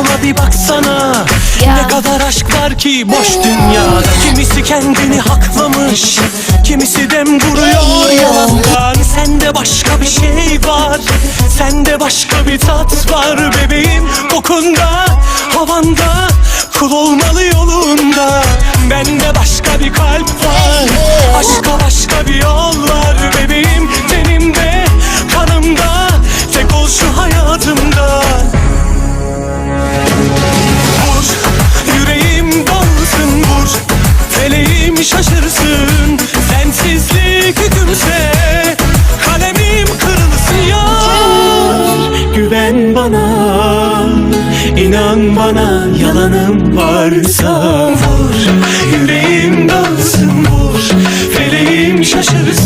yoluma bir baksana. Ya. Ne kadar aşk var ki boş dünyada. Kimisi kendini haklamış Kimisi dem vuruyor yalandan. Sende başka bir şey var Sende başka bir tat var bebeğim. Kokunda, havanda Kul olmalı yolunda. Bende başka bir kalp var Aşka başka bir yol var bebeğim. Tenimde, kanımda Tek ol şu hayatımda Feleğim şaşırsın Sensizlik hükümse. Kalemim kırılsın yar Güven bana inan bana Yalanım varsa Vur, yüreğim dolsun vur. Feleğim şaşırsın